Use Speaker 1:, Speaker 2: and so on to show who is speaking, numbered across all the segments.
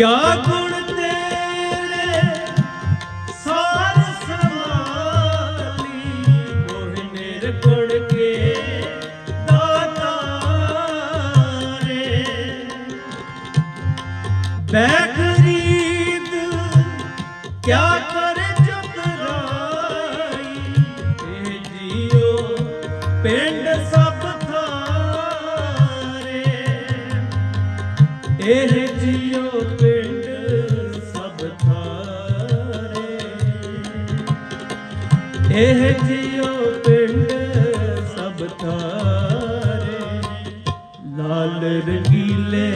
Speaker 1: क्या ਇਹ ਜੀਓ ਪਿੰਡ ਸਭ ਥਾਰੇ ਲਾਲ ਰੰਗੀਲੇ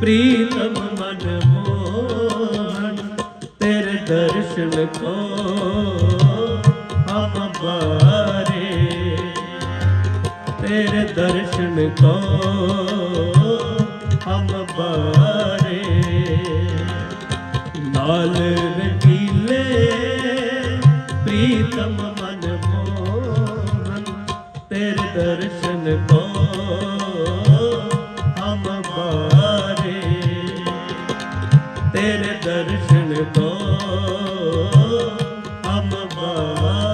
Speaker 1: ਪ੍ਰੀਤਮ ਮਨ ਮੋਹਨ, ਤੇਰੇ ਦਰਸ਼ਨ ਕੋ ਹਮ ਬਾਰੇ। ਤੇਰੇ ਦਰਸ਼ਨ ਕੋ ਹਮ ਬਾਰੇ। ਲਾਲ ਪ੍ਰੀਤਮ ਮਨ ਮੋਹਨ ਤੇਰੇ ਦਰਸ਼ਨ ਕੋ ਹਮ ਬਾਰੇ ਤੇਰੇ ਦਰਸ਼ਨ ਕੋ ਹਮ ਬਾਰੇ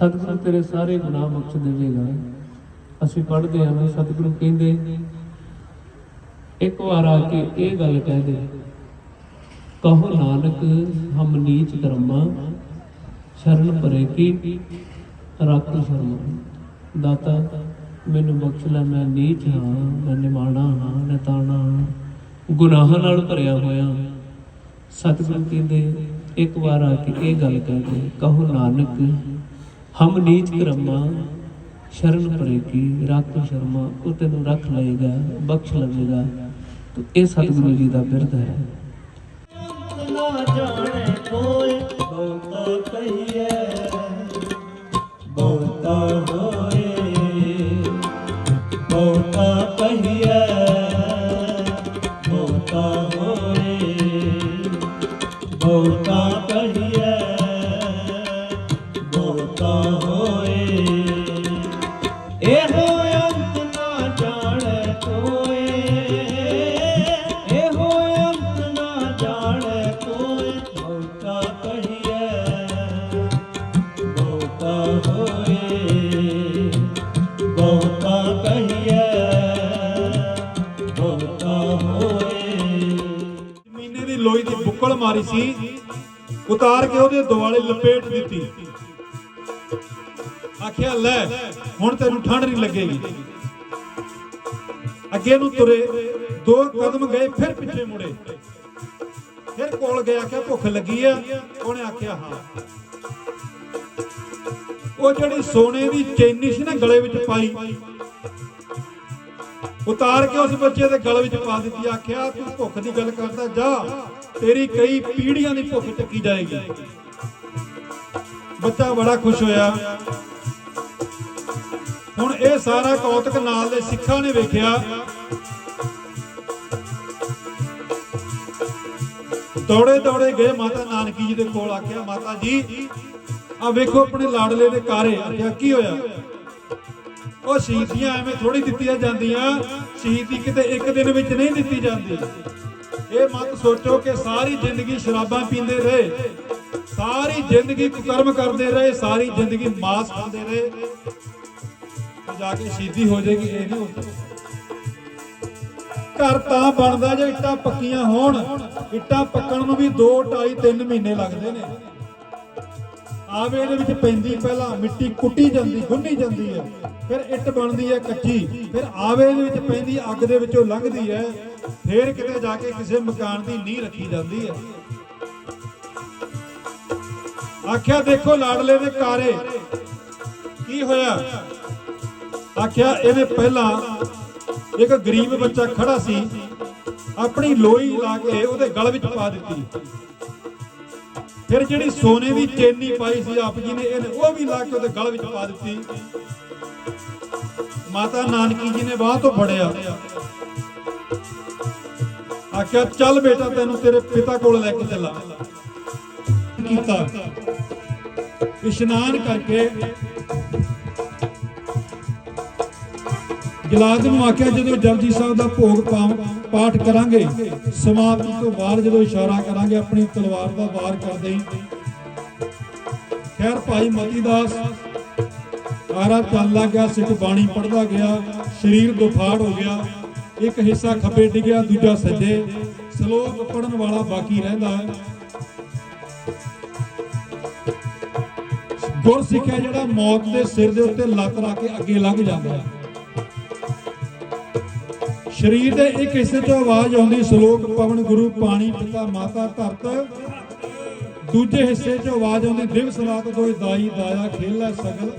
Speaker 2: ਸਤਿਗੁਰੂ ਤੇਰੇ ਸਾਰੇ ਗੁਨਾਹ ਬਖਸ਼ ਦੇਵੇਗਾ। ਅਸੀਂ ਪੜ੍ਹਦੇ ਹਾਂ ਸਤਿਗੁਰੂ ਕਹਿੰਦੇ, ਇੱਕ ਵਾਰ ਆ ਕੇ ਇਹ ਗੱਲ ਕਹਿ ਦੇ, ਕਹੋ ਨਾਨਕ, ਹਮ ਨੀਚ ਕਰਮਾ, ਸ਼ਰਨ ਪਰੇ ਕੀ, ਰੱਖ ਸ਼ਰਮਾ। ਦਾਤਾ, ਮੈਨੂੰ ਬਖਸ਼ ਲੈ, ਮੈਂ ਨੀਚ ਹਾਂ, ਮੈਂ ਨਿਮਾਣਾ ਹਾਂ, ਨਤਾਣਾ ਹਾਂ, ਗੁਨਾਹਾਂ ਨਾਲ ਭਰਿਆ ਹੋਇਆ। ਸਤਿਗੁਰੂ ਕਹਿੰਦੇ, ਇੱਕ ਵਾਰ ਆ ਕੇ ਇਹ ਗੱਲ ਕਹਿ ਦੇ, ਕਹੋ ਨਾਨਕ ਹਮ ਨੀਚ ਕਰਮਾ, ਸ਼ਰਨ ਪਰੇ ਕੀ, ਰੱਖ ਸ਼ਰਮਾ, ਉਹ ਤੈਨੂੰ ਰੱਖ ਲਏਗਾ, ਬਖਸ਼ ਲਵੇਗਾ। ਤੋ ਇਹ ਸਤਿਗੁਰੂ ਜੀ ਦਾ ਬਿਰਧ ਹੈ।
Speaker 1: ਨਾ ਜਾਣੇ ਕੋਈ ਬਹੁਤਾ ਕਹੀਏ ਬਹੁਤਾ ਹੋਏ ਬਹੁਤਾ ਕਹੀਏ ਬਹੁਤਾ ਹੋਏ ਬਹੁਤਾ ਕਹੀਏ ਬਹੁਤਾ ਹੋਏ। ਇਹੋ ਅੰਤ ਨਾ ਜਾਣੇ ਕੋਏ। ਇਹੋ ਅੰਤ ਨਾ ਜਾਣੇ ਕੋਏ। ਬਹੁਤਾ ਕਹੀਏ ਬਹੁਤਾ ਹੋਏ। ਬਹੁਤਾ ਕਹੀਏ ਬਹੁਤਾ ਹੋਏ।
Speaker 3: ਮਹੀਨੇ ਦੀ ਲੋਈ ਦੀ ਬੁੱਕਲ ਮਾਰੀ ਸੀ। ਉਤਾਰ ਕੇ ਉਹਦੇ ਦੁਆਲੇ ਲਪੇਟ ਦਿੱਤੀ। ਆਖਿਆ, ਲੈ, ਹੁਣ ਤੈਨੂੰ ਠੰਡ ਨਹੀਂ ਲੱਗੇਗੀ। ਅੱਗੇ ਨੂੰ ਤੁਰੇ, ਦੋ ਕਦਮ ਗਏ, ਫਿਰ ਪਿੱਛੇ ਮੁੜੇ। ਫਿਰ ਕੋਲ ਗਿਆ ਕਿ ਭੁੱਖ ਲੱਗੀ ਆ। ਉਹਨੇ ਆਖਿਆ, ਹਾਂ। ਉਹ ਜਿਹੜੀ ਸੋਨੇ ਦੀ ਚੈਨੀ ਸੀ ਨਾ ਗਲੇ ਵਿੱਚ ਪਾਈ, ਉਤਾਰ ਕੇ ਉਸ ਬੱਚੇ ਦੇ ਗਲ ਵਿੱਚ ਪਾ ਦਿੱਤੀ, ਆਖਿਆ, ਤੂੰ ਭੁੱਖ ਦੀ ਗੱਲ ਕਰਦਾ, ਜਾ। ਤੇਰੀ ਕਈ ਪੀੜ੍ਹੀਆਂ ਦੀ ਭੁੱਖ ਚੱਕੀ ਜਾਏਗੀ। ਬੱਚਾ ਬੜਾ ਖੁਸ਼ ਹੋਇਆ। ਹੁਣ ਇਹ ਸਾਰਾ ਕੌਤਕ ਨਾਲ ਦੇ ਸਿੱਖਾਂ ਨੇ ਵੇਖਿਆ। ਦੌੜੇ ਦੌੜੇ ਗਏ ਮਾਤਾ ਨਾਨਕੀ ਜੀ ਦੇ ਕੋਲ, ਆਖਿਆ, ਮਾਤਾ ਜੀ ਆ ਵੇਖੋ ਆਪਣੇ ਲਾਡਲੇ ਦੇ ਕਾਰੇ। ਆਖਿਆ, ਕੀ ਹੋਇਆ? ਉਹ ਸ਼ਹੀਦੀਆਂ ਐਵੇਂ ਥੋੜੀ ਦਿੱਤੀਆਂ ਜਾਂਦੀਆਂ, ਸ਼ਹੀਦੀ ਕਿਤੇ ਇੱਕ ਦਿਨ ਵਿੱਚ ਨਹੀਂ ਦਿੱਤੀ ਜਾਂਦੀ। ਇਹ ਮਤ ਸੋਚੋ ਕਿ ਸਾਰੀ ਜ਼ਿੰਦਗੀ ਸ਼ਰਾਬਾਂ ਪੀਂਦੇ ਰਹੇ। ਸਾਰੀ ਜ਼ਿੰਦਗੀ ਕੁਕਰਮ ਕਰਦੇ ਰਹੇ, ਸਾਰੀ ਜ਼ਿੰਦਗੀ ਮਾਸ ਖਾਂਦੇ ਰਹੇ। ਤੇ ਜਾ ਕੇ ਸ਼ਹੀਦੀ ਹੋ ਜਾਏਗੀ, ਇਹ ਨਹੀਂ ਹੁੰਦਾ। ਘਰ ਤਾਂ ਬਣਦਾ ਜੇ ਇੱਟਾਂ ਪੱਕੀਆਂ ਹੋਣ, ਇੱਟਾਂ ਪੱਕਣ ਨੂੰ ਵੀ 2 2.5 3 ਮਹੀਨੇ ਲੱਗਦੇ ਨੇ। ਆਵੇ ਇਹਦੇ ਵਿੱਚ ਪੈਂਦੀ ਪਹਿਲਾਂ ਮਿੱਟੀ ਕੁੱਟੀ ਜਾਂਦੀ, ਗੁੰਨੀ ਜਾਂਦੀ ਹੈ, ਫਿਰ ਇੱਟ ਬਣਦੀ ਹੈ ਕੱਚੀ, ਫਿਰ ਆਵੇ ਦੇ ਵਿੱਚ ਪੈਂਦੀ ਅੱਗ ਦੇ ਵਿੱਚੋਂ ਲੰਘਦੀ ਹੈ, ਫਿਰ ਕਿਤੇ ਜਾ ਕੇ ਕਿਸੇ ਮਕਾਨ ਦੀ ਨੀਂਹ ਰੱਖੀ ਜਾਂਦੀ ਹੈ। ਆਖਿਆ, ਦੇਖੋ ਲਾਡਲੇ ਦੇ ਕਾਰੇ ਕੀ ਹੋਇਆ? ਆਖਿਆ, ਇਹਨੇ ਪਹਿਲਾਂ ਇੱਕ ਗਰੀਬ ਬੱਚਾ ਖੜਾ ਸੀ, ਆਪਣੀ ਲੋਈ ਲਾ ਕੇ ਉਹਦੇ ਗਲ ਵਿੱਚ ਪਾ ਦਿੱਤੀ। ਫਿਰ ਜਿਹੜੀ ਸੋਨੇ ਦੀ ਚੇਨੀ ਪਾਈ ਸੀ ਆਪ ਜੀ ਨੇ, ਇਹਨੇ ਉਹ ਵੀ ਲਾ ਕੇ ਉਹਦੇ ਗਲ ਵਿੱਚ ਪਾ ਦਿੱਤੀ। ਮਾਤਾ ਨਾਨਕੀ ਜੀ ਨੇ ਬਾਹ ਤੋਂ ਫੜਿਆ। ਆਖਿਆ, ਚੱਲ ਬੇਟਾ, ਤੈਨੂੰ ਤੇਰੇ ਪਿਤਾ ਕੋਲ ਲੈ ਕੇ ਚੱਲਾਂ। ਕੀਤਾ। ਇਸ਼ਨਾਨ ਕਰਕੇ ਜਲਾਦ ਨੂੰ ਆਖਿਆ, ਜਦੋਂ ਜਪਜੀ ਸਾਹਿਬ ਦਾ ਭੋਗ ਪਾਠ ਕਰਾਂਗੇ, ਸਮਾਪਤੀ ਤੋਂ ਬਾਅਦ ਜਦੋਂ ਇਸ਼ਾਰਾ ਕਰਾਂਗੇ, ਆਪਣੀ ਤਲਵਾਰ ਦਾ ਵਾਰ ਕਰਦੇ ਖੈਰ ਭਾਈ ਮਤੀ ਦਾਸ ਆਰਾ ਚੱਲ ਲੱਗ ਗਿਆ ਸਿੱਖ ਬਾਣੀ ਪੜਦਾ ਗਿਆ, ਸਰੀਰ ਦੁਫਾੜ ਹੋ ਗਿਆ, ਇੱਕ ਹਿੱਸਾ ਖੱਬੇ ਡਿੱਗਿਆ, ਦੂਜਾ ਸੱਜੇ, ਸ਼ਲੋਕ ਪੜਨ ਵਾਲਾ ਬਾਕੀ ਰਹਿੰਦਾ ਹੈ। ਗੁਰ ਸਿੱਖਿਆ ਜਿਹੜਾ ਮੌਤ ਦੇ ਸਿਰ ਦੇ ਉੱਤੇ ਲੱਤ ਰੱਖ ਕੇ ਅੱਗੇ ਲੰਘ ਜਾਂਦਾ ਹੈ। ਸਰੀਰ ਦੇ ਇੱਕ ਹਿੱਸੇ ਤੋਂ ਆਵਾਜ਼ ਆਉਂਦੀ, ਸ਼ਲੋਕ ਪਵਨ ਗੁਰੂ ਪਾਣੀ ਪਿਤਾ ਮਾਤਾ ਧਰਤ। ਦੂਜੇ ਹਿੱਸੇ 'ਚ ਆਵਾਜ਼ ਆਉਂਦੀ, ਦਿਵਸ ਰਾਤ ਦੋਇ ਦਾਈ ਦਾਇਆ ਖੇਲਾ ਸਗਲ